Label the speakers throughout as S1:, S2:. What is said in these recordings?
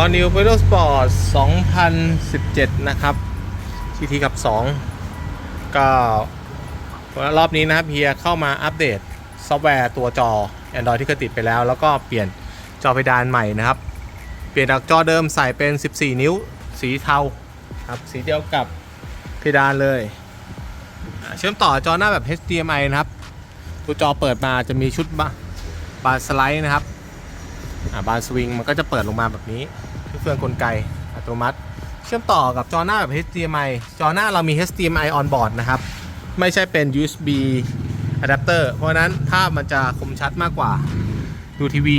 S1: All New p e d a l Sport 2017 นะครับ GT กับ 2 ก็รอบนี้นะครับเฮียเข้ามาอัปเดตซอฟต์แวร์ตัวจอ Android ที่เคยติดไปแล้ว แล้วก็เปลี่ยนจอเพดานใหม่นะครับ เปลี่ยนจากจอเดิมใส่เป็น 14 นิ้วสีเทาครับสีเดียวกับเพดานเลย เชื่อมต่อจอหน้าแบบ HDMI นะครับ ตัวจอเปิดมาจะมีชุดบาบานสไลด์นะครับอ่าบานสวิงมันก็จะเปิดลงมาแบบนี้ ที่เฟืองกลไกอัตโนมัติ เชื่อมต่อกับจอหน้าแบบ HDMI จอหน้าเรามี HDMI on board นะครับ ไม่ใช่เป็น USB adapter เพราะนั้นภาพมันจะคมชัดมากกว่าดูทีวี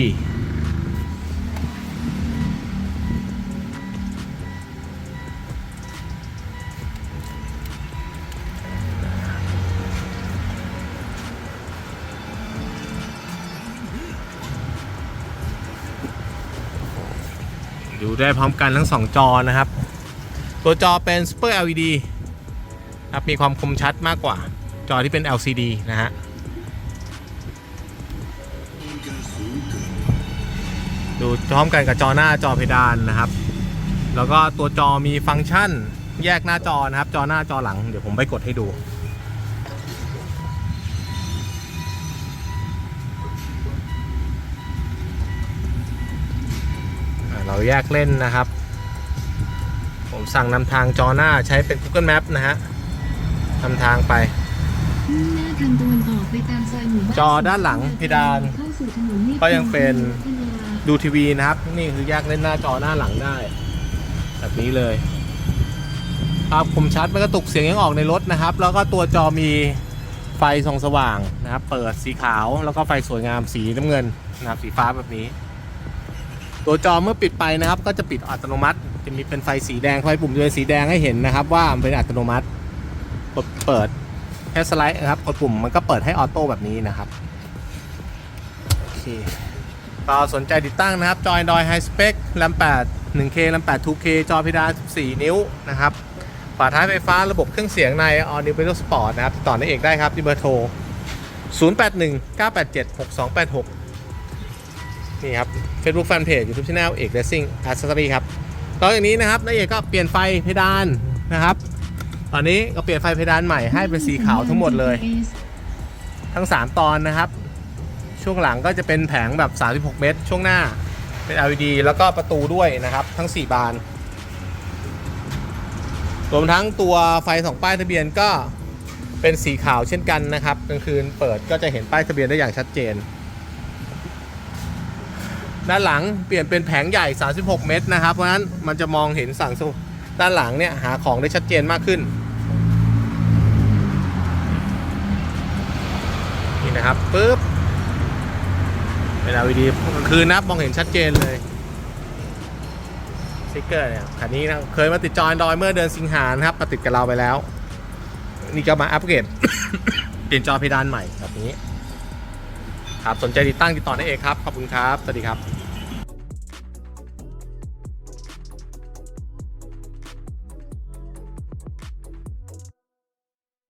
S1: ดูได้พร้อมกันทั้ง 2 จอนะครับ ตัวจอเป็น Super LED ครับมีความคมชัดมากกว่าจอที่เป็น LCD นะฮะดูพร้อมกันกับจอหน้าจอเพดานนะครับ แล้วก็ตัวจอมีฟังก์ชันแยกหน้าจอนะครับ จอหน้าจอหลัง เดี๋ยวผมไปกดให้ดู เราแยกเล่นนะครับ ผมสั่งนำทางจอหน้าใช้เป็น Google Map นะฮะนำทางไป
S2: มุ่งหน้าทางตะวันออกไปตามซอยหมู่บ้าน
S1: จอด้านหลังเพดาน
S2: เข้าสู่ถนนรีบ
S1: ก็ยังเป็น
S2: พัฒนา
S1: ดูทีวีนะครับ นี่คือแยกเล่นหน้าจอหน้าหลังได้ แบบนี้เลยภาพคมชัดไม่กระตุกเสียงยังออกในรถนะครับ แล้วก็ตัวจอมีไฟส่องสว่างนะครับ เปิดสีขาวแล้วก็ไฟสวยงามสีน้ำเงินนะครับสีฟ้าแบบนี้ ตัวจอเมื่อปิดไปนะครับ ก็จะปิดอัตโนมัติ จะมีเป็นไฟสีแดงไฟปุ่มจะเป็นสีแดงให้เห็นนะครับ ว่ามันเป็นอัตโนมัติกดเปิดแค่สไลด์นะครับกดปุ่มมันก็เปิดให้ออโต้แบบนี้นะครับโอเคก็สนใจติดตั้งนะครับจอ Android High Spec RAM 8 1K RAM 8 2K จอเพดา14 นิ้ว นะครับ ฝาท้ายไฟฟ้าระบบเครื่องเสียงใน All New Pedal Sport นะครับ ติดต่อได้เอกได้ครับที่เบอร์โทร 081 987 6286 นี่ครับ Facebook Fanpage YouTube Channel เอก Racing Accessory ครับตอนจากนี้นะครับนายเอกก็เปลี่ยนไฟเพดานนะครับ ตอนนี้ก็เปลี่ยนไฟเพดานใหม่ให้เป็นสีขาวทั้งหมดเลย ทั้ง 3 ตอนนะครับ ช่วงหลังก็จะเป็นแผงแบบ 36 เมตร ช่วงหน้าเป็น LED แล้วก็ประตูด้วยนะครับ ทั้ง 4 บานรวมทั้งตัวไฟสองป้ายทะเบียนก็เป็นสีขาวเช่นกันนะครับกลางคืนเปิดก็จะเห็นป้ายทะเบียนได้อย่างชัดเจน ด้านหลังเปลี่ยนเป็นแผงใหญ่ 36 เมตรนะครับ เพราะฉะนั้นมันจะมองเห็นสั่งด้านหลังเนี่ยหาของได้ชัดเจนมากขึ้น นี่นะครับปึ๊บเป็น LED กลางคืนนะครับมองเห็นชัดเจนเลยสติกเกอร์เนี่ยคันนี้นะเคยมาติดจอ Android เมื่อเดือนสิงหานะครับมาติดกับเราไปแล้ว นี่ก็มาอัปเกรดเปลี่ยนจอเพดานใหม่แบบนี้ครับสนใจติดตั้งติดต่อได้เองครับ ขอบคุณครับ สวัสดีครับ